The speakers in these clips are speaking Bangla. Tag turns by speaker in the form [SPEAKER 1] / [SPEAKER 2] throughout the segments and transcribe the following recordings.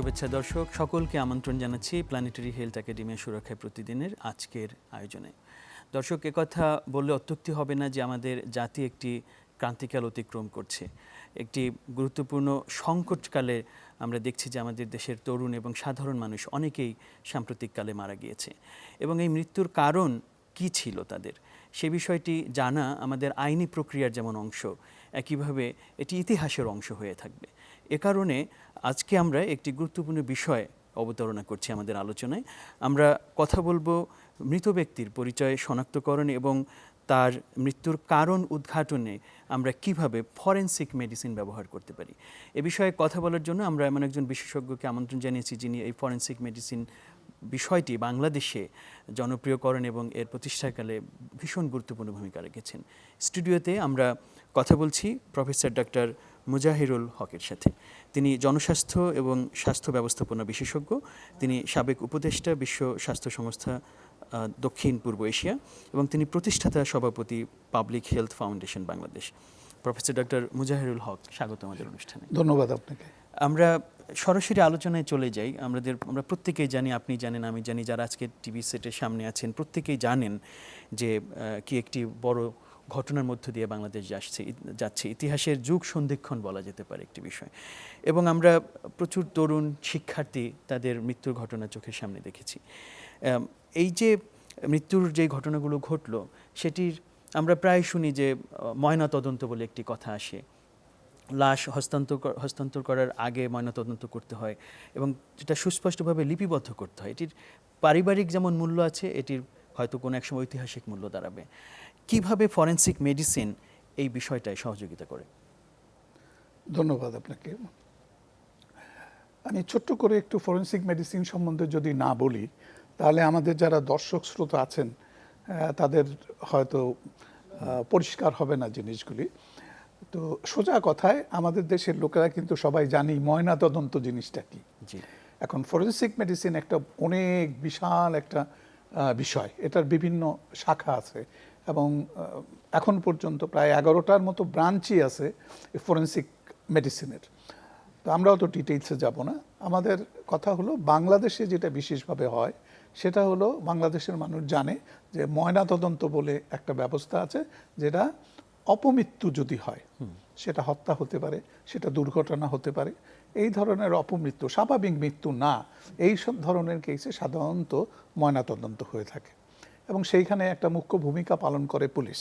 [SPEAKER 1] শুভেচ্ছা দর্শক, সকলকে আমন্ত্রণ জানাচ্ছি প্ল্যানেটারি হেলথ একাডেমি সুরক্ষায় প্রতিদিনের আজকের আয়োজনে। দর্শক কথা বললে অত্যুক্তি হবে না যে আমাদের জাতি একটি ক্রান্তিকাল অতিক্রম করছে। একটি গুরুত্বপূর্ণ সংকটকালে আমরা দেখছি যে আমাদের দেশের তরুণ এবং সাধারণ মানুষ অনেকেই সাম্প্রতিককালে মারা গিয়েছে। এবং এই মৃত্যুর কারণ কি ছিল তাদের? সে বিষয়টি জানা আমাদের আইনি প্রক্রিয়ার যেমন অংশ, একইভাবে এটি ইতিহাসের অংশ হয়ে থাকবে। এ কারণে আজকে আমরা একটি গুরুত্বপূর্ণ বিষয় অবতারণা করছি আমাদের আলোচনায়। আমরা কথা বলব মৃত ব্যক্তির পরিচয়, শনাক্তকরণ এবং তার মৃত্যুর কারণ উদ্ঘাটনে আমরা কীভাবে ফরেনসিক মেডিসিন ব্যবহার করতে পারি। এ বিষয়ে কথা বলার জন্য আমরা এমন একজন বিশেষজ্ঞকে আমন্ত্রণ জানিয়েছি যিনি এই ফরেনসিক মেডিসিন বিষয়টি বাংলাদেশে জনপ্রিয়করণ এবং এর প্রতিষ্ঠাকালে ভীষণ গুরুত্বপূর্ণ ভূমিকা রেখেছেন। স্টুডিওতে আমরা কথা বলছি প্রফেসর ডক্টর মুজাহিরুল হকের সাথে। তিনি জনস্বাস্থ্য এবং স্বাস্থ্য ব্যবস্থাপনা বিশেষজ্ঞ। তিনি সাবেক উপদেষ্টা বিশ্ব স্বাস্থ্য সংস্থা দক্ষিণ পূর্ব এশিয়া এবং তিনি প্রতিষ্ঠাতা সভাপতি public health foundation Bangladesh. Professor doctor Mujahirul Haque স্বাগত আমাদের অনুষ্ঠানে।
[SPEAKER 2] ধন্যবাদ আপনাকে।
[SPEAKER 1] আমরা সরাসরি আলোচনায় চলে যাই। আমাদের আমরা প্রত্যেকেই জানি আপনি জানেন আমি জানি যারা আজকে টিভি সেটের সামনে আছেন প্রত্যেকেই জানেন যে কি একটি বড় ঘটনার মধ্য দিয়ে বাংলাদেশ যাচ্ছে যাচ্ছে। ইতিহাসের যুগ সন্ধিক্ষণ বলা যেতে পারে একটি বিষয়। এবং আমরা প্রচুর তরুণ শিক্ষার্থী তাদের মৃত্যুর ঘটনা চোখের সামনে দেখেছি। এই যে মৃত্যুর যে ঘটনাগুলো ঘটলো, সেটির আমরা প্রায় শুনি যে ময়না তদন্ত বলে একটি কথা আসে। লাশ হস্তান্তর হস্তান্তর করার আগে ময়নাতদন্ত করতে হয় এবং যেটা সুস্পষ্টভাবে লিপিবদ্ধ করতে হয়। এটির পারিবারিক যেমন মূল্য আছে, এটির হয়তো কোনো এক সময় ঐতিহাসিক মূল্য দাঁড়াবে। কীভাবে ফরেনসিক মেডিসিন এই বিষয়টায় সহযোগিতা করে?
[SPEAKER 2] ধন্যবাদ আপনাকে। আমি ছোট্ট করে একটু ফরেনসিক মেডিসিন সম্বন্ধে যদি না বলি তাহলে আমাদের যারা দর্শক শ্রোতা আছেন তাদের হয়তো পরিষ্কার হবে না জিনিসগুলি। তো সোজা কথায় আমাদের দেশের লোকেরা কিন্তু সবাই জানি ময়না তদন্ত জিনিসটা কি।
[SPEAKER 1] জি।
[SPEAKER 2] এখন ফরেনসিক মেডিসিন একটা অনেক বিশাল একটা বিষয়। এটার বিভিন্ন শাখা আছে। এবং এখন পর্যন্ত প্রায় এগারোটার মতো ব্রাঞ্চই আছে ফরেনসিক মেডিসিনের। তো আমরাও তো ডিটেইলসে যাব না। আমাদের কথা হলো বাংলাদেশে যেটা বিশেষভাবে হয় সেটা হলো বাংলাদেশের মানুষ জানে যে ময়নাতদন্ত বলে একটা ব্যবস্থা আছে যেটা অপমৃত্যু যদি হয় সেটা হত্যা হতে পারে সেটা দুর্ঘটনা হতে পারে এই ধরনের অপমৃত্যু স্বাভাবিক মৃত্যু না এই সব ধরনের কেসে সাধারণত ময়নাতদন্ত হয়ে থাকে। এবং সেইখানে একটা মুখ্য ভূমিকা পালন করে পুলিশ।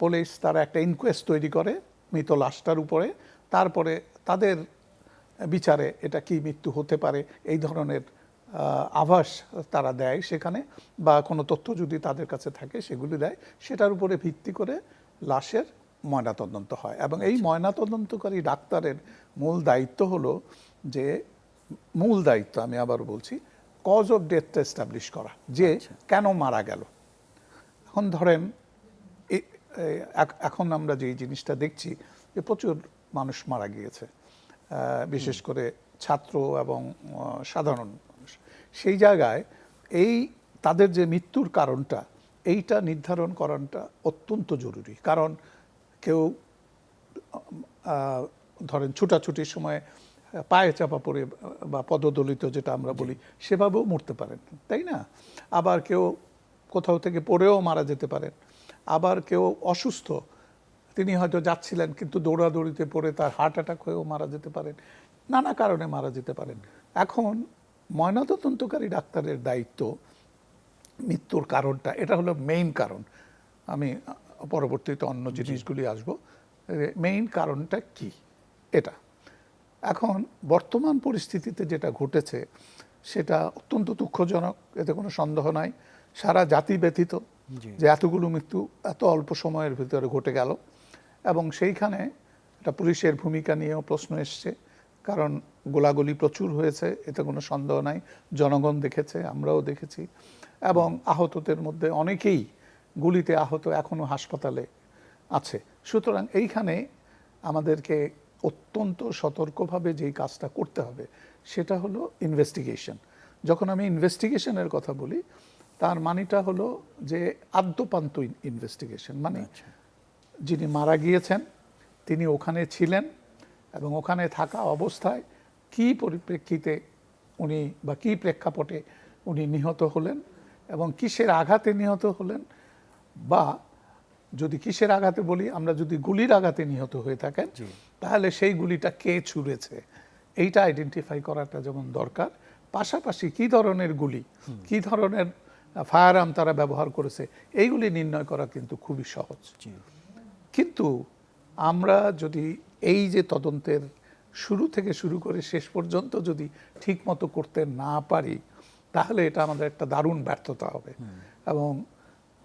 [SPEAKER 2] পুলিশ তারা একটা ইনকোয়েস্ট তৈরি করে মৃত লাশটার উপরে তারপরে তাদের বিচারে এটা কি মৃত্যু হতে পারে এই ধরনের আভাস তারা দেয় সেখানে বা কোনো তথ্য যদি তাদের কাছে থাকে সেগুলি দেয় সেটার উপরে ভিত্তি করে লাশের ময়নাতদন্ত হয়। এবং এই ময়নাতদন্তকারী ডাক্তারের মূল দায়িত্ব হলো যে মূল দায়িত্ব আমি আবার বলছি কজ অফ ডেথটা এস্টাবলিশ করা যে কেন মারা গেল। এখন ধরেন এখন আমরা যে জিনিসটা দেখছি যে প্রচুর মানুষ মারা গিয়েছে। বিশেষ করে ছাত্র এবং সাধারণ মানুষ। সেই জায়গায় এই তাদের যে মৃত্যুর কারণটা এইটা নির্ধারণ করাটা অত্যন্ত জরুরি। কারণ কেউ ধরেন ছুটাছুটির সময় পায়ে চাপা পড়ে বা পদদলিত যেটা আমরা বলি সেভাবেও মরতে পারেন তাই না? আবার কেউ কোথাও থেকে পড়েও মারা যেতে পারেন আবার কেউ অসুস্থ তিনি হয়তো যাচ্ছিলেন কিন্তু দৌড়াদৌড়িতে পড়ে তার হার্ট অ্যাটাক হয়েও মারা যেতে পারেন নানা কারণে মারা যেতে পারেন। এখন ময়নাতদন্তকারী ডাক্তারের দায়িত্ব মৃত্যুর কারণটা এটা হলো মেইন কারণ। আমি পরবর্তীতে অন্য জিনিসগুলি আসব মেইন কারণটা কি? এটা। এখন বর্তমান পরিস্থিতিতে যেটা ঘটেছে সেটা অত্যন্ত দুঃখজনক এতে কোনো সন্দেহ নাই। সারা জাতি ব্যতীত যে এতগুলো মৃত্যু এত অল্প সময়ের ভিতরে ঘটে গেল। এবং সেইখানে একটা পুলিশের ভূমিকা নিয়েও প্রশ্ন এসছে কারণ গোলাগুলি প্রচুর হয়েছে এতে কোনো সন্দেহ নাই। জনগণ দেখেছে আমরাও দেখেছি। এবং আহতদের মধ্যে অনেকেই গুলিতে আহত এখনও হাসপাতালে আছে। সুতরাং এইখানে আমাদেরকে অত্যন্ত সতর্কভাবে যেই কাজটা করতে হবে সেটা হলো ইনভেস্টিগেশন যখন আমি ইনভেস্টিগেশনের কথা বলি তার মানেটা হলো যে আদ্যপান্ত ইনভেস্টিগেশন মানে যিনি মারা গিয়েছেন তিনি ওখানে ছিলেন এবং ওখানে থাকা অবস্থায় কি পরিপ্রেক্ষিতে উনি বা কি প্রেক্ষাপটে উনি নিহত হলেন এবং কিসের আঘাতে নিহত হলেন বা যদি কিসের আঘাতে বলি আমরা যদি গুলির আঘাতে নিহত হয়ে থাকেন। তাহলে সেই গুলিটা কে ছুঁড়েছে? এইটা আইডেন্টিফাই করাটা যেমন দরকার। পাশাপাশি কি ধরনের গুলি? কি ধরনের ফায়ার আর্ম তারা ব্যবহার করেছে? এইগুলি নির্ণয় করা কিন্তু খুবই সহজ। কিন্তু আমরা যদি এই যে তদন্তের শুরু থেকে শুরু করে শেষ পর্যন্ত যদি ঠিক মতো করতে না পারি তাহলে এটা আমাদের একটা দারুণ ব্যর্থতা হবে। এবং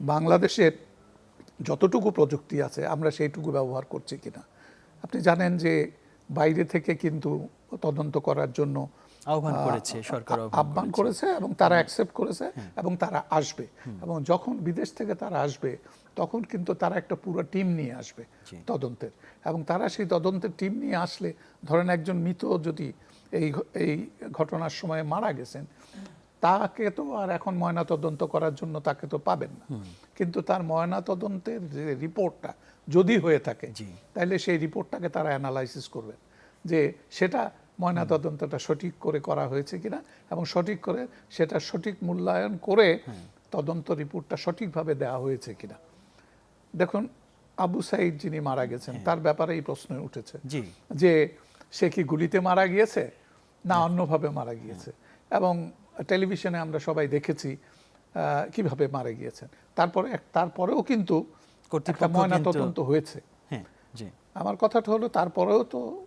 [SPEAKER 2] বাংলাদেশের যতটুকু প্রযুক্তি আছে আমরা সেইটুকু ব্যবহার করছি কিনা। আপনি জানেন যে বাইরে থেকে কিন্তু তদন্ত করার জন্য
[SPEAKER 1] আহ্বান করেছে সরকার আহ্বান
[SPEAKER 2] করেছে। এবং তারা অ্যাকসেপ্ট করেছে এবং তারা আসবে। এবং যখন বিদেশ থেকে তারা আসবে তখন কিন্তু তারা একটা পুরো টিম নিয়ে আসবে তদন্তের। এবং তারা সেই তদন্তের টিম নিয়ে আসলে ধরেন একজন মৃত যদি এই এই ঘটনার সময় মারা গেছেন তাকে তো আর এখন ময়না তদন্ত করার জন্য তাকে তো পাবেন না। কিন্তু তার ময়না তদন্তের যে রিপোর্টটা যদি হয়ে থাকে
[SPEAKER 1] জি।
[SPEAKER 2] তাহলে সেই রিপোর্টটাকে তারা অ্যানালাইসিস করবেন যে সেটা ময়না তদন্তটা সঠিক করে করা হয়েছে কিনা এবং সঠিক করে সেটা সঠিক মূল্যায়ন করে তদন্ত রিপোর্টটা সঠিকভাবে দেওয়া হয়েছে কিনা। দেখুন আবু সাইদ যিনি মারা গেছেন তার ব্যাপারে এই প্রশ্ন উঠেছে
[SPEAKER 1] জি।
[SPEAKER 2] যে সে কি গুলিতে মারা গিয়েছে না অন্যভাবে মারা গিয়েছে? এবং টেলিভিশনে আমরা সবাই দেখেছি কীভাবে মারা গিয়েছেন? তারপরে তারপরেও কিন্তু
[SPEAKER 1] কর্তৃপক্ষ
[SPEAKER 2] তদন্ত হয়েছে।
[SPEAKER 1] হ্যাঁ জি।
[SPEAKER 2] আমার কথাটা হলো তারপরেও তো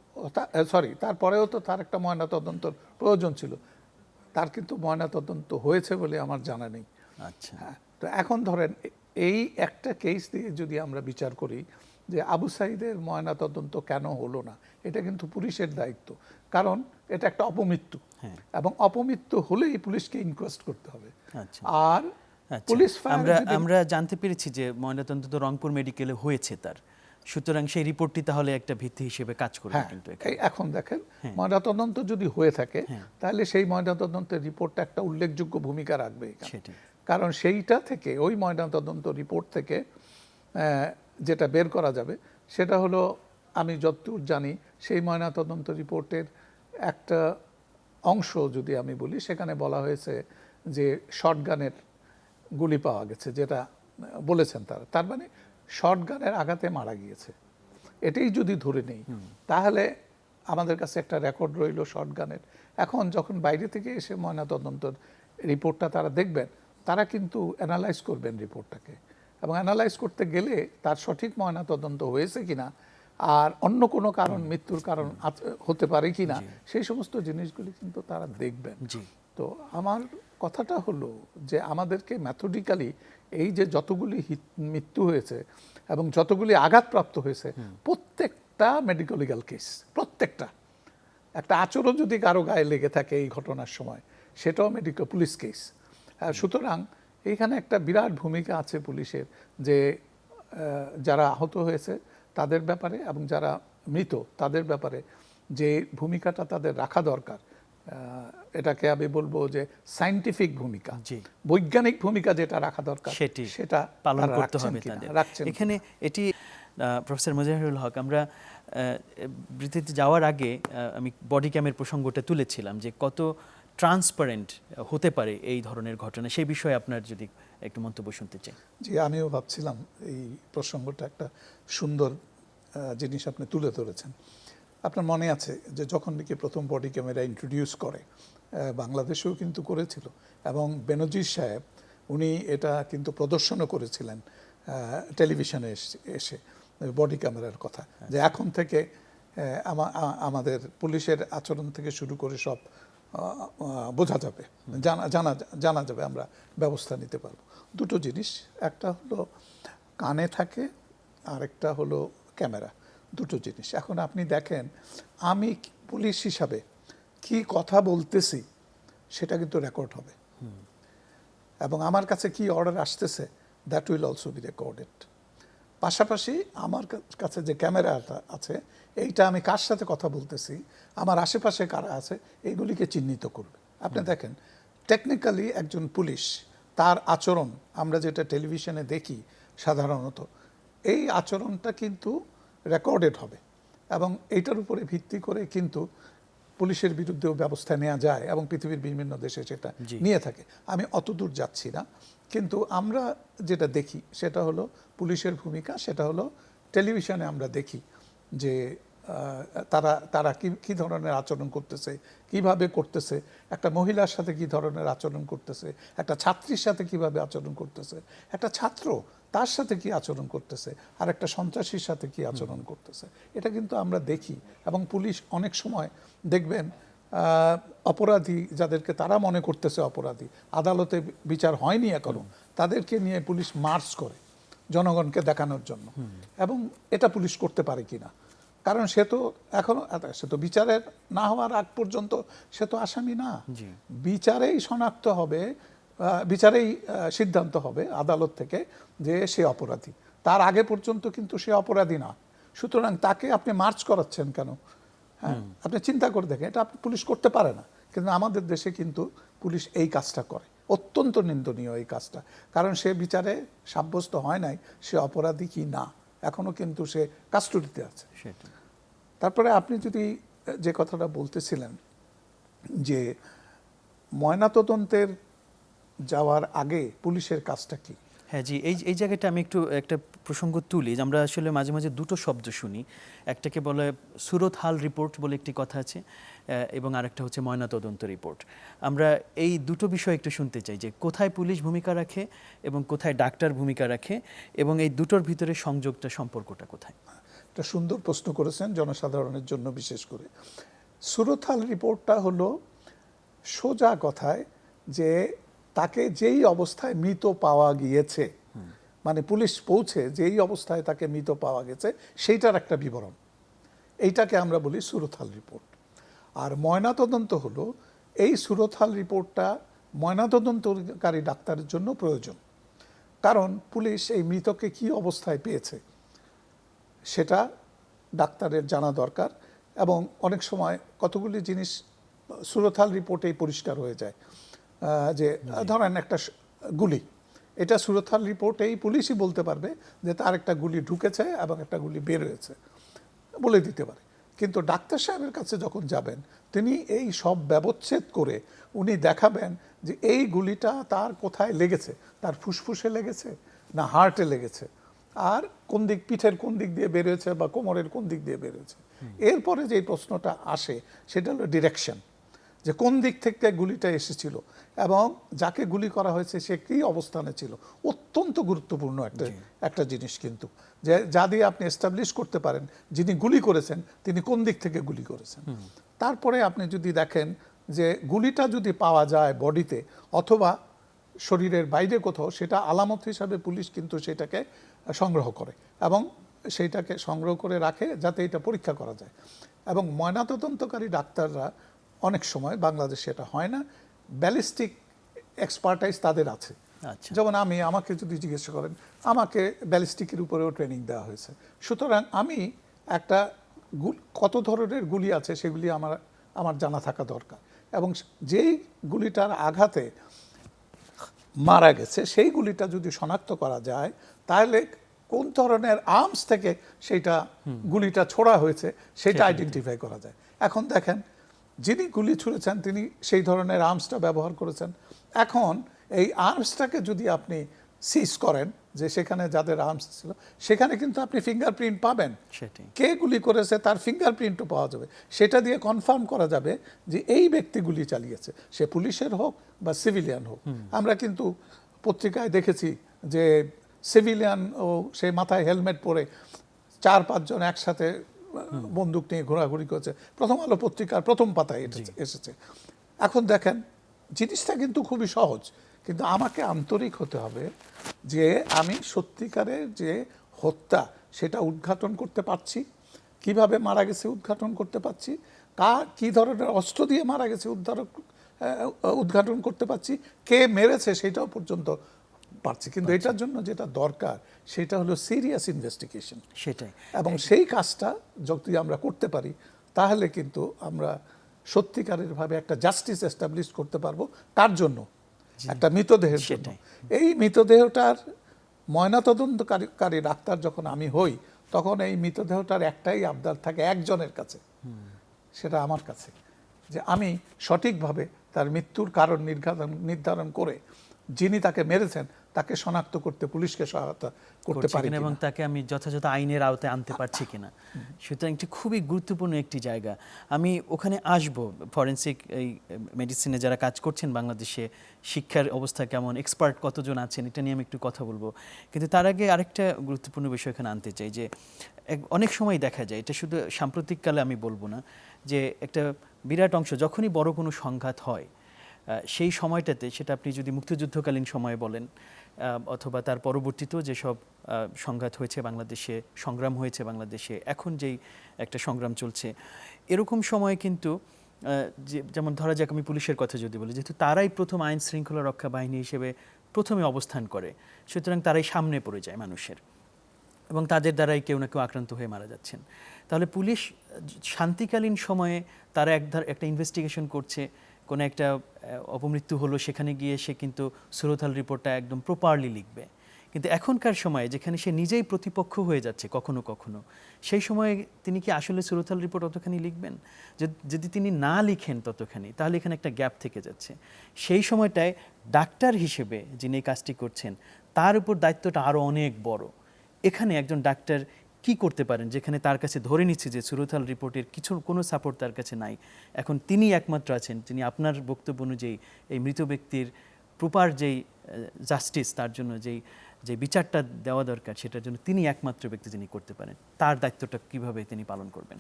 [SPEAKER 2] সরি তারপরেও তো তার একটা ময়না তদন্তর প্রয়োজন ছিল। তার কিন্তু ময়না তদন্ত হয়েছে বলে আমার জানা নেই।
[SPEAKER 1] আচ্ছা।
[SPEAKER 2] হ্যাঁ তো এখন ধরেন এই একটা কেস দিয়ে যদি আমরা বিচার করি যে আবু সাইদের ময়না তদন্ত কেন হলো না এটা কিন্তু পুলিশের দায়িত্ব। কারণ এটা একটা অপমৃত্যু।
[SPEAKER 1] হ্যাঁ।
[SPEAKER 2] এবং অপমৃত্যু হলেই পুলিশকে ইনকোয়েস্ট করতে হবে।
[SPEAKER 1] আচ্ছা।
[SPEAKER 2] আর। পুলিশ
[SPEAKER 1] আমরা আমরা জানতে পেরেছি যে ময়নাতদন্ত তো রংপুর মেডিকেলে হয়েছে তার। সুতরাং সেই রিপোর্টটি তাহলে একটা ভিত্তি হিসেবে কাজ করবে
[SPEAKER 2] হ্যাঁ
[SPEAKER 1] কিন্তু এখন।
[SPEAKER 2] দেখেন ময়নাতদন্ত যদি হয়ে থাকে
[SPEAKER 1] হ্যাঁ।
[SPEAKER 2] তাহলে সেই ময়নাতদন্তের রিপোর্টটা একটা উল্লেখযোগ্য ভূমিকা রাখবে কারণ। সেইটা থেকে ওই ময়নাতদন্ত রিপোর্ট থেকে যেটা বের করা যাবে সেটা হলো আমি যতদূর জানি সেই ময়নাতদন্ত রিপোর্টের একটা অংশ যদি আমি বলি সেখানে বলা হয়েছে যে শর্টগানের গুলি পাওয়া গেছে যেটা বলেছেন তারা। তার মানে শর্টগানের আঘাতে মারা গিয়েছে। এটাই যদি ধরে নেই তাহলে আমাদের কাছে একটা রেকর্ড রইল শর্টগানের এখন যখন বাইরে থেকে এসে ময়নাতদন্তর রিপোর্টটা তারা দেখবেন তারা কিন্তু অ্যানালাইজ করবেন রিপোর্টটাকে এবং অ্যানালাইজ করতে গেলে তার সঠিক ময়নাতদন্ত হয়েছে কিনা আর অন্য কোনো কারণ মৃত্যুর কারণ হতে পারে কিনা সেই সমস্ত জিনিসগুলি কিন্তু তারা দেখবেন।
[SPEAKER 1] জি।
[SPEAKER 2] তো আমার কথাটা হলো যে আমাদেরকে ম্যাথোডিক্যালি এই যে যতগুলি মৃত্যু হয়েছে এবং যতগুলি আঘাতপ্রাপ্ত হয়েছে প্রত্যেকটা মেডিকেল লিগাল কেস প্রত্যেকটা। একটা আচরণ যদি কারও গায়ে লেগে থাকে এই ঘটনার সময় সেটাও মেডিকেল পুলিশ কেস সুতরাং এইখানে একটা বিরাট ভূমিকা আছে পুলিশের যে যারা আহত হয়েছে তাদের ব্যাপারে এবং যারা মৃত তাদের ব্যাপারে যে ভূমিকাটা তাদের রাখা দরকার। এটাকে আমি বলব যে সাইন্টিফিক ভূমিকা।
[SPEAKER 1] জি।
[SPEAKER 2] বৈজ্ঞানিক ভূমিকা যেটা রাখা দরকার
[SPEAKER 1] সেটি
[SPEAKER 2] সেটা
[SPEAKER 1] পালন করতে হবে
[SPEAKER 2] রাখছেন
[SPEAKER 1] এখানে এটি প্রফেসর মোজাহিরুল হক আমরা বৃত্তিতে যাওয়ার আগে আমি বডি ক্যামের প্রসঙ্গটা তুলেছিলাম যে কত ট্রান্সপারেন্ট হতে পারে এই ধরনের ঘটনা সেই বিষয়ে আপনার যদি একটু মন্তব্য শুনতে চাই।
[SPEAKER 2] জি আমিও ভাবছিলাম এই প্রসঙ্গটা একটা সুন্দর জিনিস আপনি তুলে ধরেছেন। আপনার মনে আছে যে যখন নাকি প্রথম বডি ক্যামেরা ইন্ট্রোডিউস করে বাংলাদেশেও কিন্তু করেছিল এবং বেনজির সাহেব উনি এটা কিন্তু প্রদর্শনও করেছিলেন টেলিভিশনে এসে- এসে বডি ক্যামেরার কথা। যে এখন থেকে আমাদের পুলিশের আচরণ থেকে শুরু করে সব বোঝা যাবে। জানা জানা জানা যাবে আমরা ব্যবস্থা নিতে পারব। দুটো জিনিস একটা হলো কানে থাকে আর একটা হলো ক্যামেরা। দুটো জিনিস। এখন আপনি দেখেন আমি পুলিশ হিসাবে কি কথা বলতেছি সেটা কিন্তু রেকর্ড হবে। এবং আমার কাছে কি অর্ডার আসতেছে that will also be recorded পাশাপাশি আমার কাছে যে ক্যামেরাটা আছে এইটা আমি কার সাথে কথা বলতেছি আমার আশেপাশে কারা আছে এইগুলিকে চিহ্নিত করবে। আপনি দেখেন টেকনিক্যালি একজন পুলিশ তার আচরণ আমরা যেটা টেলিভিশনে দেখি সাধারণত এই আচরণটা কিন্তু রেকর্ডেড হবে। এবং এইটার উপরে ভিত্তি করে কিন্তু পুলিশের বিরুদ্ধেও ব্যবস্থা নেওয়া যায় এবং পৃথিবীর বিভিন্ন দেশে সেটা। নিয়ে থাকে। আমি অতদূর যাচ্ছি না। কিন্তু আমরা যেটা দেখি সেটা হলো পুলিশের ভূমিকা সেটা হলো টেলিভিশনে আমরা দেখি যে তারা তারা কি কি ধরনের আচরণ করতেছে কীভাবে করতেছে একটা মহিলার সাথে কি ধরনের আচরণ করতেছে একটা ছাত্রীর সাথে কীভাবে আচরণ করতেছে একটা ছাত্র তার সাথে কি আচরণ করতেছে? আর একটা সন্ত্রাসীর সাথে কি আচরণ করতেছে? এটা কিন্তু আমরা দেখি এবং পুলিশ অনেক সময় দেখবেন অপরাধী যাদেরকে তারা মনে করতেছে অপরাধী আদালতে বিচার হয়নি এখনও তাদেরকে নিয়ে পুলিশ মার্চ করে জনগণকে দেখানোর জন্য। এবং এটা পুলিশ করতে পারে কিনা কারণ সে তো এখনও সে তো বিচারের না হওয়ার আগ পর্যন্ত সে তো আসামি না। বিচারেই শনাক্ত হবে বিচারেই সিদ্ধান্ত হবে আদালত থেকে যে সে অপরাধী। তার আগে পর্যন্ত কিন্তু সে অপরাধী না। সুতরাং তাকে আপনি মার্চ করাচ্ছেন কেন? হ্যাঁ আপনি চিন্তা করে দেখেন এটা আপনি পুলিশ করতে পারে না। কিন্তু আমাদের দেশে কিন্তু পুলিশ এই কাজটা করে। অত্যন্ত নিন্দনীয় এই কাজটা। কারণ সে বিচারে সাব্যস্ত হয় নাই সে অপরাধী কি না? এখনও কিন্তু সে কাস্টডিতে আছে। তারপরে আপনি যদি যে কথাটা বলতেছিলেন যে ময়নাতদন্তের যাওয়ার আগে পুলিশের কাজটা কি?
[SPEAKER 1] হ্যাঁ জি এই এই জায়গাটা আমি একটু একটা প্রসঙ্গ তুলি যে আমরা আসলে মাঝে মাঝে দুটো শব্দ শুনি। একটাকে বলে সুরত হাল রিপোর্ট বলে একটি কথা আছে এবং আরেকটা হচ্ছে ময়নাতদন্ত রিপোর্ট। আমরা এই দুটো বিষয় একটু শুনতে চাই যে কোথায় পুলিশ ভূমিকা রাখে এবং কোথায় ডাক্তার ভূমিকা রাখে এবং এই দুটোর ভিতরে সংযোগটা সম্পর্কটা কোথায়?
[SPEAKER 2] একটা সুন্দর প্রশ্ন করেছেন জনসাধারণের জন্য বিশেষ করে। সুরথাল রিপোর্টটা হলো সোজা কথায় যে তাকে যেই অবস্থায় মৃত পাওয়া গিয়েছে মানে পুলিশ পৌঁছে যেই অবস্থায় তাকে মৃত পাওয়া গেছে, সেইটার একটা বিবরণ। এইটাকে আমরা বলি সুরথাল রিপোর্ট। আর ময়নাতদন্ত হলো, এই সুরথাল রিপোর্টটা ময়নাতদন্তকারী ডাক্তারের জন্য প্রয়োজন। কারণ পুলিশ এই মৃতকে কি অবস্থায় পেয়েছে, সেটা ডাক্তারের জানা দরকার এবং অনেক সময় কতগুলি জিনিস সুরথাল রিপোর্টেই পরিষ্কার হয়ে যায়। যে ধরেন একটা গুলি। এটা সুরথাল রিপোর্টেই পুলিশই বলতে পারবে যে তার একটা গুলি ঢুকেছে এবং একটা গুলি বের হয়েছে। বলে দিতে পারে। কিন্তু ডাক্তার সাহেবের কাছে যখন যাবেন তিনি এই সব ব্যবচ্ছেদ করে উনি দেখাবেন যে এই গুলিটা তার কোথায় লেগেছে? তার ফুসফুসে লেগেছে না হার্টে লেগেছে? আর কোন দিক পিঠের কোন দিক দিয়ে বেরোয়েছে বা কোমরের কোন দিক দিয়ে বেরোয়েছে এরপরে যে প্রশ্নটা আসে সেটা হলো ডিরেকশন যে কোন দিক থেকে গুলিটা এসেছিল এবং যাকে গুলি করা হয়েছে সে কী অবস্থানে ছিল। অত্যন্ত গুরুত্বপূর্ণ একটা একটা জিনিস কিন্তু। যে যা দিয়ে আপনি এস্টাবলিশ করতে পারেন যিনি গুলি করেছেন তিনি কোন দিক থেকে গুলি করেছেন। তারপরে আপনি যদি দেখেন যে গুলিটা যদি পাওয়া যায় বডিতে অথবা শরীরের বাইরে কোথাও সেটা আলামত হিসাবে পুলিশ কিন্তু সেটাকে সংগ্রহ করে এবং সেইটাকে সংগ্রহ করে রাখে যাতে এটা পরীক্ষা করা যায়। এবং ময়নাতদন্তকারী ডাক্তাররা অনেক সময় বাংলাদেশে এটা হয় না। ব্যালিস্টিক এক্সপার্টাইজ তাদের আছে।
[SPEAKER 1] আচ্ছা।
[SPEAKER 2] যেমন আমি আমাকে যদি জিজ্ঞেস করেন আমাকে ব্যালিস্টিকের উপরেও ট্রেনিং দেওয়া হয়েছে। সুতরাং আমি একটা কত ধরনের গুলি আছে সেগুলি আমার আমার জানা থাকা দরকার। এবং যেই গুলিটার আঘাতে মারা গেছে সেই গুলিটা যদি শনাক্ত করা যায় তাহলে কোন ধরনের আর্মস থেকে সেইটা গুলিটা ছোড়া হয়েছে সেটা আইডেন্টিফাই করা যায়। এখন দেখেন যিনি গুলি ছুঁড়েছেন তিনি সেই ধরনের আর্মসটা ব্যবহার করেছেন। এখন এই আর্মসটাকে যদি আপনি সিজ করেন যে সেখানে যাদের আর্মস ছিল সেখানে কিন্তু আপনি ফিঙ্গারপ্রিন্ট পাবেন। কে গুলি করেছে তার ফিঙ্গারপ্রিন্টও পাওয়া যাবে। সেটা দিয়ে কনফার্ম করা যাবে যে এই ব্যক্তি গুলি চালিয়েছে। সে পুলিশের হোক বা সিভিলিয়ান হোক। আমরা কিন্তু পত্রিকায় দেখেছি যে সিভিলিয়ান ও সে মাথায় হেলমেট পরে চার পাঁচজন একসাথে বন্দুক নিয়ে ঘোরাঘুরি করেছে। প্রথম আলো পত্রিকার প্রথম পাতায় এসেছে এখন দেখেন জিনিসটা কিন্তু খুবই সহজ। কিন্তু আমাকে আন্তরিক হতে হবে যে আমি সত্যিকারের যে হত্যা সেটা উদ্ঘাটন করতে পারছি। কীভাবে মারা গেছে উদ্ঘাটন করতে পারছি। কার কি ধরনের অস্ত্র দিয়ে মারা গেছে উদ্ধার উদ্ঘাটন করতে পারছি। কে মেরেছে সেটাও পর্যন্ত পারছি। কিন্তু এটার জন্য যেটা দরকার সেটা হলো সিরিয়াস ইনভেস্টিগেশন
[SPEAKER 1] সেটাই।
[SPEAKER 2] এবং সেই কাজটা যদি আমরা করতে পারি তাহলে কিন্তু আমরা সত্যিকারের ভাবে একটা জাস্টিস এস্টাবলিশ করতে পারব। কার জন্য একটা মৃতদেহের জন্য। এই মৃতদেহটার ময়নাতদন্তকারী ডাক্তার যখন আমি হই তখন এই মৃতদেহটার একটাই আবদার থাকে একজনের কাছে। সেটা আমার কাছে। যে আমি সঠিকভাবে তার মৃত্যুর কারণ নির্ধারণ নির্ধারণ করে যিনি তাকে মেরেছেন তাকে শনাক্ত করতে পুলিশকে সহায়তা করতে পারি
[SPEAKER 1] এবং তাকে আমি যথাযথ আইনের আওতায় আনতে পারছি কিনা। সুতরাং একটি খুবই গুরুত্বপূর্ণ একটি জায়গা। আমি ওখানে আসব। ফরেন্সিক এই মেডিসিনে যারা কাজ করছেন বাংলাদেশে শিক্ষার অবস্থা কেমন এক্সপার্ট কতজন আছেন এটা নিয়ে আমি একটু কথা বলব। কিন্তু তার আগে আরেকটা গুরুত্বপূর্ণ বিষয় এখানে আনতে চাই যে অনেক সময় দেখা যায় এটা শুধু সাম্প্রতিককালে আমি বলব না যে একটা বিরাট অংশ যখনই বড় কোনো সংঘাত হয় সেই সময়টাতে সেটা আপনি যদি মুক্তিযুদ্ধকালীন সময়ে বলেন অথবা তার পরবর্তীতেও যেসব সংঘাত হয়েছে বাংলাদেশে, সংগ্রাম হয়েছে বাংলাদেশে, এখন যেই একটা সংগ্রাম চলছে, এরকম সময়ে কিন্তু যে, যেমন ধরা যাক আমি পুলিশের কথা যদি বলি, যেহেতু তারাই প্রথম আইন শৃঙ্খলা রক্ষা বাহিনী হিসেবে প্রথমে অবস্থান করে, সুতরাং তারাই সামনে পড়ে যায় মানুষের, এবং তাদের দ্বারাই কেউ না কেউ আক্রান্ত হয়ে মারা যাচ্ছেন। তাহলে পুলিশ শান্তিকালীন সময়ে তারা এক ধার, একটা ইনভেস্টিগেশন করছে কোনো একটা অপমৃত্যু হলো, সেখানে গিয়ে সে কিন্তু সুরতাল রিপোর্টটা একদম প্রপারলি লিখবে। কিন্তু এখনকার সময়ে যেখানে সে নিজেই প্রতিপক্ষ হয়ে যাচ্ছে কখনো কখনো, সেই সময়ে তিনি কি আসলে সুরতাল রিপোর্ট অতখানি লিখবেন? যদি তিনি না লিখেন ততখানি, তাহলে এখানে একটা গ্যাপ থেকে যাচ্ছে। সেই সময়টায় ডাক্তার হিসেবে যিনি এই কাজটি করছেন, তার উপর দায়িত্বটা আরও অনেক বড়। এখানে একজন ডাক্তার কি করতে পারেন? যেখানে তার কাছে ধরে নিচ্ছে যে সুরতাল রিপোর্টের কিছু, কোনো সাপোর্ট তার কাছে নাই। এখন তিনি একমাত্র আছেন তিনি আপনার বক্তব্য অনুযায়ী এই মৃত ব্যক্তির প্রপার যেই জাস্টিস তার জন্য যেই, যে বিচারটা দেওয়া দরকার, সেটার জন্য তিনি একমাত্র ব্যক্তি যিনি করতে পারেন। তার দায়িত্বটা কীভাবে তিনি পালন করবেন?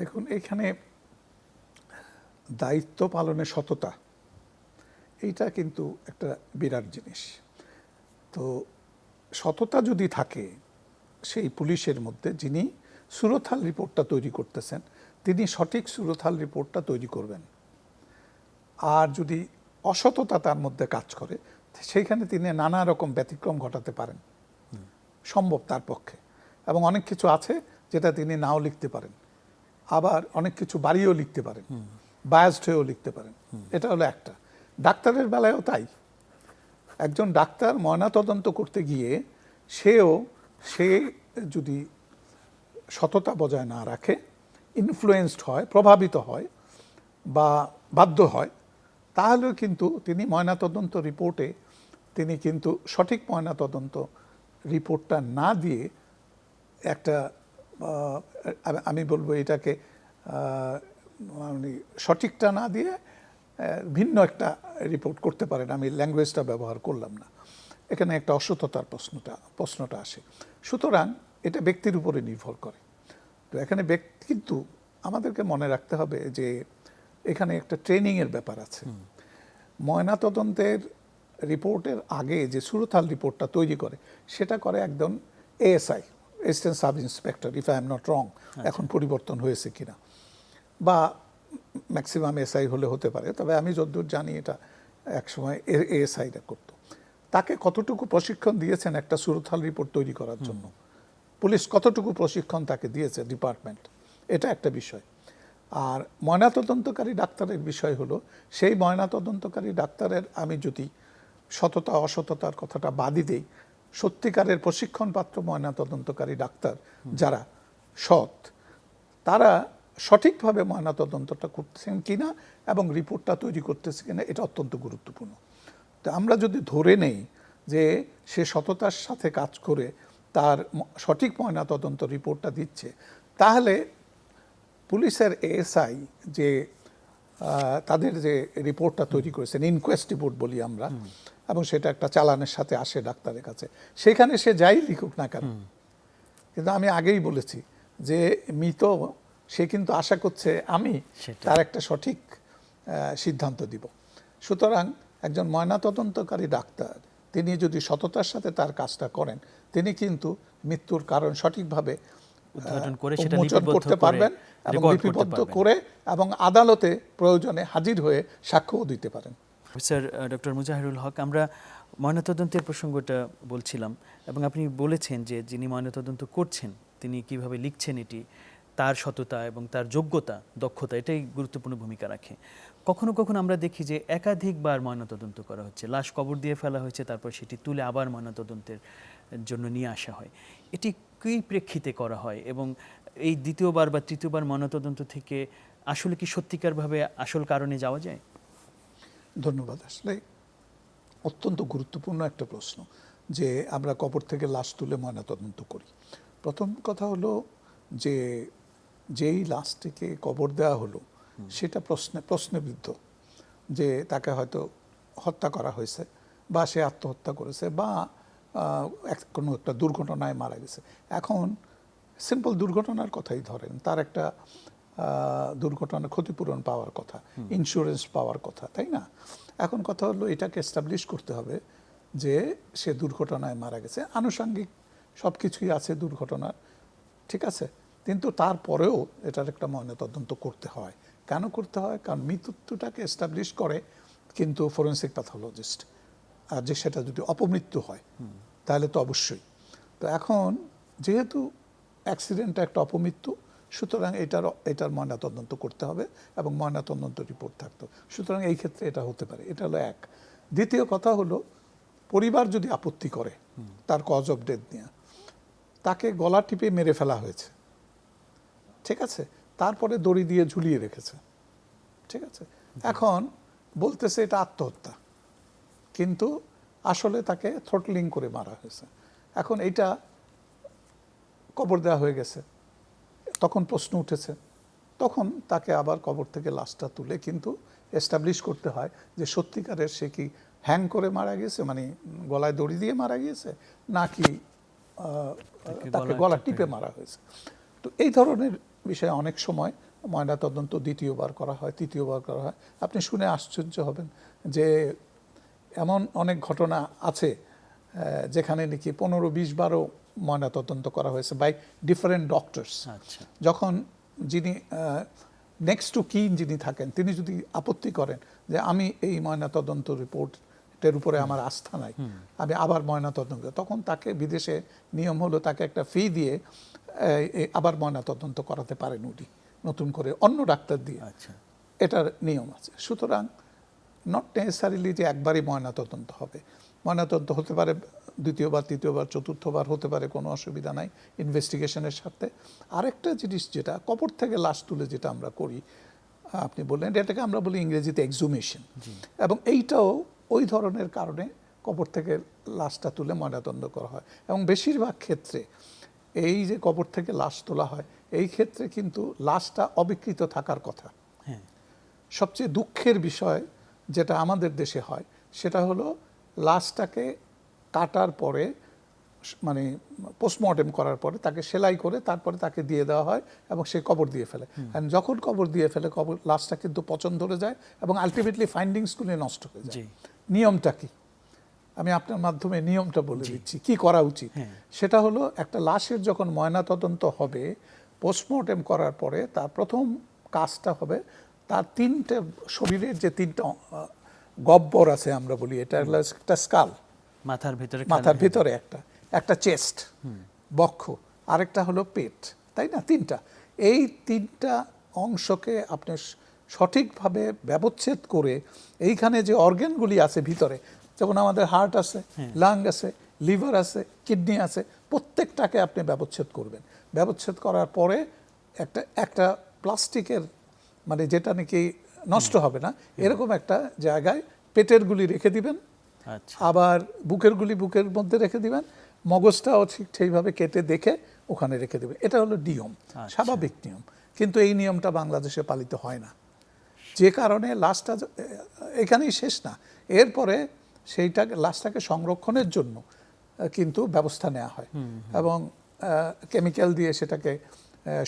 [SPEAKER 2] দেখুন, এখানে দায়িত্ব পালনের সততা, এইটা কিন্তু একটা বিরাট জিনিস। তো সততা যদি থাকে সেই পুলিশের মধ্যে যিনি সুরথাল রিপোর্টটা তৈরি করতেছেন তিনি সঠিক সুরথাল রিপোর্টটা তৈরি করবেন। আর যদি অসততা তার মধ্যে কাজ করে সেইখানে তিনি নানা রকম ব্যতিক্রম ঘটাতে পারেন। সম্ভব তার পক্ষে। এবং অনেক কিছু আছে যেটা তিনি নাও লিখতে পারেন। আবার অনেক কিছু বাড়িয়েও লিখতে পারেন। বায়াসড হয়েও লিখতে পারেন। এটা হলো একটা। ডাক্তারের বেলায়ও তাই। একজন ডাক্তার ময়নাতদন্ত করতে গিয়ে সেও সে যদি সততা বজায় না রাখে ইনফ্লুয়েসড হয়, প্রভাবিত হয় বা বাধ্য হয় তাহলেও কিন্তু তিনি ময়নাতদন্ত রিপোর্টে, তিনি কিন্তু সঠিক ময়নাতদন্ত রিপোর্টটা না দিয়ে একটা আমি- বলব এটাকে মানে সঠিকটা না দিয়ে ভিন্ন একটা রিপোর্ট করতে পারেন। আমি ল্যাঙ্গুয়েজটা ব্যবহার করলাম না। এখানে একটা অসততার প্রশ্নটা প্রশ্নটা আসে। সুতরাং এটা ব্যক্তির উপরে নির্ভর করে। তো এখানে ব্যক্তি কিন্তু আমাদেরকে মনে রাখতে হবে যে এখানে একটা ট্রেনিংয়ের ব্যাপার আছে। ময়নাতদন্তের রিপোর্টের আগে যে সুরতাল রিপোর্টটা তৈরি করে সেটা করে একজন ASI assistant sub inspector if I am not wrong এখন পরিবর্তন হয়েছে কিনা। বা ম্যাক্সিমাম এসআই হলে হতে পারে তবে আমি যতদূর জানি এটা একসময় এএসআইরা করতো। তাকে কতটুকু প্রশিক্ষণ দিয়েছেন একটা সুরতাল রিপোর্ট তৈরি করার জন্য? পুলিশ কতটুকু প্রশিক্ষণ তাকে দিয়েছে ডিপার্টমেন্ট? এটা একটা বিষয়। আর ময়নাতদন্তকারী ডাক্তারের বিষয় হলো সেই ময়নাতদন্তকারী ডাক্তারের আমি যদি সততা অসততার কথাটা বাদই দেই সত্যিকারের প্রশিক্ষণপ্রাপ্ত ময়নাতদন্তকারী ডাক্তার যারা সৎ তারা সঠিকভাবে ময়নাতদন্তটা করতেছেন কিনা এবং রিপোর্টটা তৈরি করতেছে কিনা এটা অত্যন্ত গুরুত্বপূর্ণ। তো আমরা যদি ধরে নেই যে সে সততার সাথে কাজ করে তার সঠিক ময়নাতদন্ত রিপোর্টটা দিচ্ছে তাহলে পুলিশের এএসআই যে তাদের যে রিপোর্টটা তৈরি করেছেন ইনকোয়েস্ট রিপোর্ট বলি আমরা এবং সেটা একটা চালানের সাথে আসে ডাক্তারের কাছে সেখানে সে যাই লিখুক না কেন? কিন্তু আমি আগেই বলেছি যে মৃত সে কিন্তু আশা করছে আমি তার একটা সঠিক সিদ্ধান্ত দিব। সুতরাং একজন ময়নাতদন্তকারী ডাক্তার। তিনি যদি সততার সাথে তার কাজটা করেন তিনি কিন্তু মৃত্যুর কারণ সঠিকভাবে উন্মোচন করতে পারবেন এবং লিপিবদ্ধ করে এবং আদালতে প্রয়োজনে হাজির হয়ে সাক্ষ্যও দিতে পারেন।
[SPEAKER 1] স্যার ডক্টর মুজাহিরুল হক আমরা ময়নাতদন্তের প্রসঙ্গটা বলছিলাম এবং আপনি বলেছেন যে যিনি ময়নাতদন্ত করছেন তিনি কীভাবে লিখছেন এটি তার সততা এবং তার যোগ্যতা দক্ষতা এটাই গুরুত্বপূর্ণ ভূমিকা রাখে। কখনো কখনো আমরা দেখি যে একাধিকবার ময়নাতদন্ত করা হচ্ছে। লাশ কবর দিয়ে ফেলা হয়েছে, তারপর সেটি তুলে আবার ময়নাতদন্তের জন্য নিয়ে আসা হয়। এটি কী প্রেক্ষিতে করা হয় এবং এই দ্বিতীয়বার বা তৃতীয়বার ময়নাতদন্ত থেকে আসলে কি সত্যিকারভাবে আসল কারণে যাওয়া যায়?
[SPEAKER 2] ধন্যবাদ। আসলে অত্যন্ত গুরুত্বপূর্ণ একটা প্রশ্ন যে আমরা কবর থেকে লাশ তুলে ময়নাতদন্ত করি। প্রথম কথা হলো যে যেই লাশটিকে কবর দেওয়া হলো সেটা প্রশ্নে প্রশ্নবিদ্ধ যে তাকে হয়তো হত্যা করা হয়েছে বা সে আত্মহত্যা করেছে বা কোনো একটা দুর্ঘটনায় মারা গেছে। এখন সিম্পল দুর্ঘটনার কথাই ধরেন তার একটা দুর্ঘটনা ক্ষতিপূরণ পাওয়ার কথা ইন্স্যুরেন্স পাওয়ার কথা তাই না? এখন কথা হলো এটাকে এস্টাবলিশ করতে হবে যে সে দুর্ঘটনায় মারা গেছে। আনুষঙ্গিক সব কিছুই আছে দুর্ঘটনার ঠিক আছে? কিন্তু তারপরেও এটার একটা ময়নাতদন্ত করতে হয়। কেন করতে হয়? কারণ মৃত্যুটাকে এস্টাবলিশ করে, কিন্তু ফরেন্সিক প্যাথোলজিস্ট আর যে সেটা যদি অপমৃত্যু হয়, তাহলে তো অবশ্যই। তো এখন যেহেতু অ্যাক্সিডেন্টটা একটা অপমৃত্যু, সুতরাং এটার এটার ময়নাতদন্ত করতে হবে এবং ময়নাতদন্ত রিপোর্ট থাকতো। সুতরাং এই ক্ষেত্রে এটা হতে পারে। এটা হলো এক। দ্বিতীয় কথা হলো, পরিবার যদি আপত্তি করে, তার কজ অফ ডেথ নিয়ে, তাকে গলা টিপে মেরে ফেলা হয়েছে। ঠিক আছে? তারপরে দড়ি দিয়ে ঝুলিয়ে রেখেছে। ঠিক আছে? এখন বলতেছে এটা আত্মহত্যা। কিন্তু আসলে তাকে থ্রোটলিং করে মারা হয়েছে। এখন এইটা কবর দেওয়া হয়ে গেছে। তখন প্রশ্ন উঠেছে। তখন তাকে আবার কবর থেকে লাশটা তুলে কিন্তু এস্টাবলিশ করতে হয় যে সত্যিকারের সে কি হ্যাং করে মারা গিয়েছে? মানে গলায় দড়ি দিয়ে মারা গিয়েছে? নাকি
[SPEAKER 1] তাকে
[SPEAKER 2] গলা
[SPEAKER 1] টিপে
[SPEAKER 2] মারা হয়েছে? তো এই ধরনের বিষয়ে অনেক সময় ময়না তদন্ত দ্বিতীয়বার করা হয় তৃতীয়বার করা হয়। আপনি শুনে আশ্চর্য হবেন যে এমন অনেক ঘটনা আছে যেখানে নাকি পনেরো বিশ বারও ময়না তদন্ত করা হয়েছে বাই ডিফারেন্ট ডক্টরস যখন যিনি নেক্সট টু কিন যিনি থাকেন তিনি যদি আপত্তি করেন যে আমি এই ময়নাতদন্ত রিপোর্টের উপরে আমার আস্থা নাই আমি আবার ময়না তদন্ত তখন তাকে বিদেশে নিয়ম হলো তাকে একটা ফি দিয়ে আহ, ময়না তদন্ত করাতে পারেন উনি নতুন করে অন্য ডাক্তার দিয়ে।
[SPEAKER 1] আচ্ছা।
[SPEAKER 2] এটার নিয়ম আছে। সুতরাং নট নেসারিলি যে একবারই ময়নাতদন্ত হবে। ময়নাতদন্ত হতে পারে দ্বিতীয়বার তৃতীয়বার চতুর্থবার হতে পারে কোনো অসুবিধা নাই ইনভেস্টিগেশনের সাথে। আরেকটা জিনিস যেটা কবর থেকে লাশ তুলে যেটা আমরা করি আপনি বললেন এটাকে আমরা বলি ইংরেজিতে এক্সুমেশন এবং এইটাও ওই ধরনের কারণে কবর থেকে লাশটা তুলে ময়নাতদন্ত করা হয়। এবং বেশিরভাগ ক্ষেত্রে এই যে কবর থেকে লাশ তোলা হয় এই ক্ষেত্রে কিন্তু লাশটা অবিকৃত থাকার কথা।
[SPEAKER 1] হ্যাঁ।
[SPEAKER 2] সবচেয়ে দুঃখের বিষয় যেটা আমাদের দেশে হয় সেটা হলো লাশটাকে কাটার পরে মানে পোস্টমর্টেম করার পরে তাকে সেলাই করে তারপরে তাকে দিয়ে দেওয়া হয় এবং সে কবর দিয়ে ফেলে। And যখন কবর দিয়ে ফেলে কবর লাশটা কিন্তু পচন ধরে যায় এবং আলটিমেটলি ফাইন্ডিংসগুলি নষ্ট হয়ে যায়। নিয়মটা কি? আমি আপনার মাধ্যমে নিয়মটা বলে দিচ্ছি কি করা উচিত?
[SPEAKER 1] হ্যাঁ।
[SPEAKER 2] সেটা হলো একটা লাশের যখন ময়নাতদন্ত হবে পোস্টমর্টেম করার পরে তার প্রথম কাজটা হবে তার তিনটে শরীরের যে তিনটা গব্বর আছে আমরা বলি এটা হলো একটা স্কাল।
[SPEAKER 1] মাথার ভিতরে
[SPEAKER 2] মাথার ভিতরে একটা একটা চেস্ট বক্ষ আরেকটা হলো পেট তাই না? তিনটা। এই তিনটা অংশকে আপনি সঠিকভাবে ব্যবচ্ছেদ করে এইখানে যে অর্গানগুলি আছে ভিতরে যেমন আমাদের হার্ট আছে লাং আছে লিভার আছে কিডনি আছে প্রত্যেকটাকে আপনি ব্যবচ্ছেদ করবেন। ব্যবচ্ছেদ করার পরে একটা একটা প্লাস্টিকের মানে যেটা নাকি নষ্ট হবে না এরকম একটা জায়গায় পেটের গুলি রেখে দিবেন
[SPEAKER 1] আচ্ছা।
[SPEAKER 2] আবার বুকের গুলি বুকের মধ্যে রেখে দিবেন মগজটাও ঠিক সেইভাবে কেটে দেখে ওখানে রেখে দেবেন। এটা হলো নিয়ম
[SPEAKER 1] আচ্ছা।
[SPEAKER 2] স্বাভাবিক নিয়ম। কিন্তু এই নিয়মটা বাংলাদেশে পালিত হয় না। যে কারণে লাশটা য- এখানেই শেষ না। এরপরে সেইটা লাশটাকে সংরক্ষণের জন্য কিন্তু ব্যবস্থা নেওয়া হয়। এবং কেমিক্যাল দিয়ে সেটাকে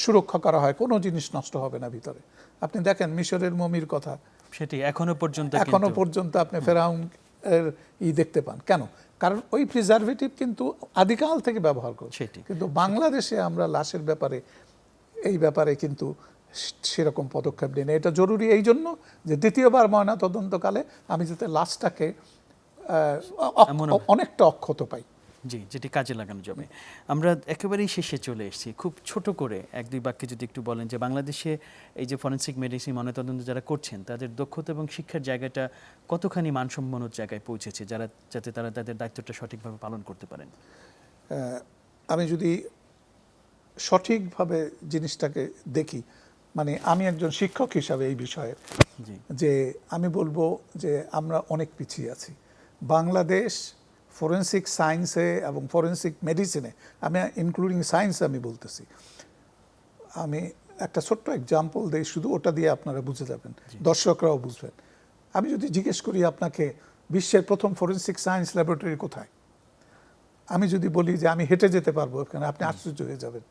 [SPEAKER 2] সুরক্ষা করা হয় কোনো জিনিস নষ্ট হবে না ভিতরে। আপনি দেখেন মিশরের মমির কথা।
[SPEAKER 1] সেটি এখনও পর্যন্ত এখনও
[SPEAKER 2] পর্যন্ত আপনি ফেরাউন এর ই দেখতে পান। কেন? কারণ ওই প্রিজারভেটিভ কিন্তু আদিকাল থেকে ব্যবহার করছে।
[SPEAKER 1] সেটি।
[SPEAKER 2] কিন্তু বাংলাদেশে আমরা লাশের ব্যাপারে এই ব্যাপারে কিন্তু সেরকম পদক্ষেপ নিই না। এটা জরুরি এই জন্য যে দ্বিতীয়বার ময়না তদন্তকালে আমি যাতে লাশটাকে অনেকটা অক্ষত পাই।
[SPEAKER 1] জি যেটি কাজে লাগানো যাবে। আমরা একেবারেই শেষে চলে এসেছি। খুব ছোট করে এক দুই বাক্যে যদি একটু বলেন যে বাংলাদেশে এই যে ফরেন্সিক মেডিসিন ময়নাতদন্ত যারা করছেন তাদের দক্ষতা এবং শিক্ষার জায়গাটা কতখানি মানসম্পন্ন জায়গায় পৌঁছেছে যারা যাতে তারা তাদের দায়িত্বটা সঠিকভাবে পালন করতে পারেন?
[SPEAKER 2] আমি যদি সঠিকভাবে জিনিসটাকে দেখি মানে আমি একজন শিক্ষক হিসাবে এই বিষয়ে
[SPEAKER 1] জি।
[SPEAKER 2] যে আমি বলব যে আমরা অনেক পিছিয়ে আছি। বাংলাদেশ ফরেন্সিক সায়েন্সে এবং ফরেন্সিক মেডিসিনে আমি ইনক্লুডিং সায়েন্স আমি বলতেছি। আমি একটা ছোট্ট এক্সাম্পল দিই শুধু ওটা দিয়ে আপনারা বুঝে যাবেন দর্শকরাও বুঝবেন। আমি যদি জিজ্ঞেস করি আপনাকে বিশ্বের প্রথম ফরেন্সিক সায়েন্স ল্যাবরেটরি কোথায়? আমি যদি বলি যে আমি হেঁটে যেতে পারব এখানে আপনি আশ্চর্য হয়ে যাবেন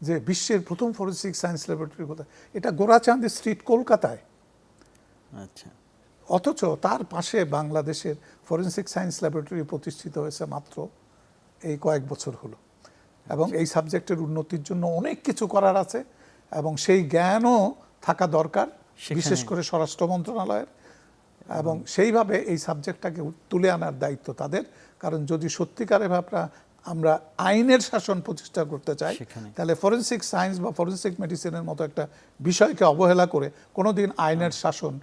[SPEAKER 2] যে বিশ্বের প্রথম ফরেন্সিক সায়েন্স ল্যাবরেটরি কোথায়? এটা গোরাচাঁদ স্ট্রিট কলকাতায়।
[SPEAKER 1] আচ্ছা।
[SPEAKER 2] অথচ তার পাশে বাংলাদেশের ফরেন্সিক সায়েন্স ল্যাবরেটরি প্রতিষ্ঠিত হয়েছে মাত্র এই কয়েক বছর হলো। এবং এই সাবজেক্টের উন্নতির জন্য অনেক কিছু করার আছে এবং সেই জ্ঞানও থাকা দরকার বিশেষ করে স্বরাষ্ট্র মন্ত্রণালয়ের। এবং সেইভাবে এই সাবজেক্টটাকে তুলে আনার দায়িত্ব তাদের। কারণ যদি সত্যিকারে ভাবনা আমরা আইনের শাসন প্রতিষ্ঠা করতে চাই তাহলে ফরেন্সিক সায়েন্স বা ফরেন্সিক মেডিসিনের মতো একটা বিষয়কে অবহেলা করে কোনোদিন আইনের শাসন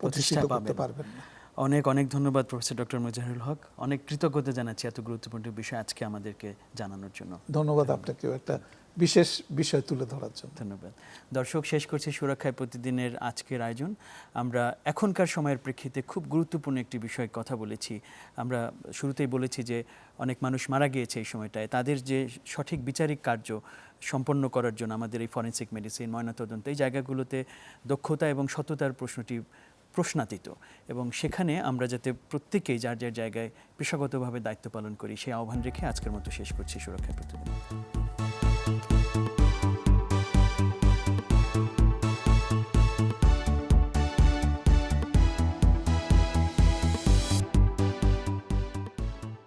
[SPEAKER 2] প্রতিষ্ঠিত
[SPEAKER 1] প্রতিষ্ঠা
[SPEAKER 2] করতে পারবেন না।
[SPEAKER 1] অনেক অনেক ধন্যবাদ প্রফেসর ডক্টর মুজাহিরুল হক। অনেক কৃতজ্ঞতা জানাচ্ছি এত গুরুত্বপূর্ণ বিষয় আজকে আমাদেরকে জানানোর জন্য।
[SPEAKER 2] ধন্যবাদ। আপনাকেও একটা বিশেষ বিষয় তুলে ধরার জন্য।
[SPEAKER 1] ধন্যবাদ। দর্শক শেষ করছি সুরক্ষায় প্রতিদিনের আজকের আয়োজন। আমরা এখনকার সময়ের প্রেক্ষিতে খুব গুরুত্বপূর্ণ একটি বিষয়ে কথা বলেছি। আমরা শুরুতেই বলেছি যে অনেক মানুষ মারা গিয়েছে এই সময়টায়। তাদের যে সঠিক বিচারিক কার্য সম্পন্ন করার জন্য আমাদের এই ফরেন্সিক মেডিসিন ময়নাতদন্ত এই জায়গাগুলোতে দক্ষতা এবং সততার প্রশ্নটি প্রশ্নাতীত এবং সেখানে আমরা যাতে প্রত্যেকেই যার যার জায়গায় পেশাগতভাবে দায়িত্ব পালন করি, সেই আহ্বান রেখে আজকের মতো শেষ করছি সুরক্ষা প্রতিদিন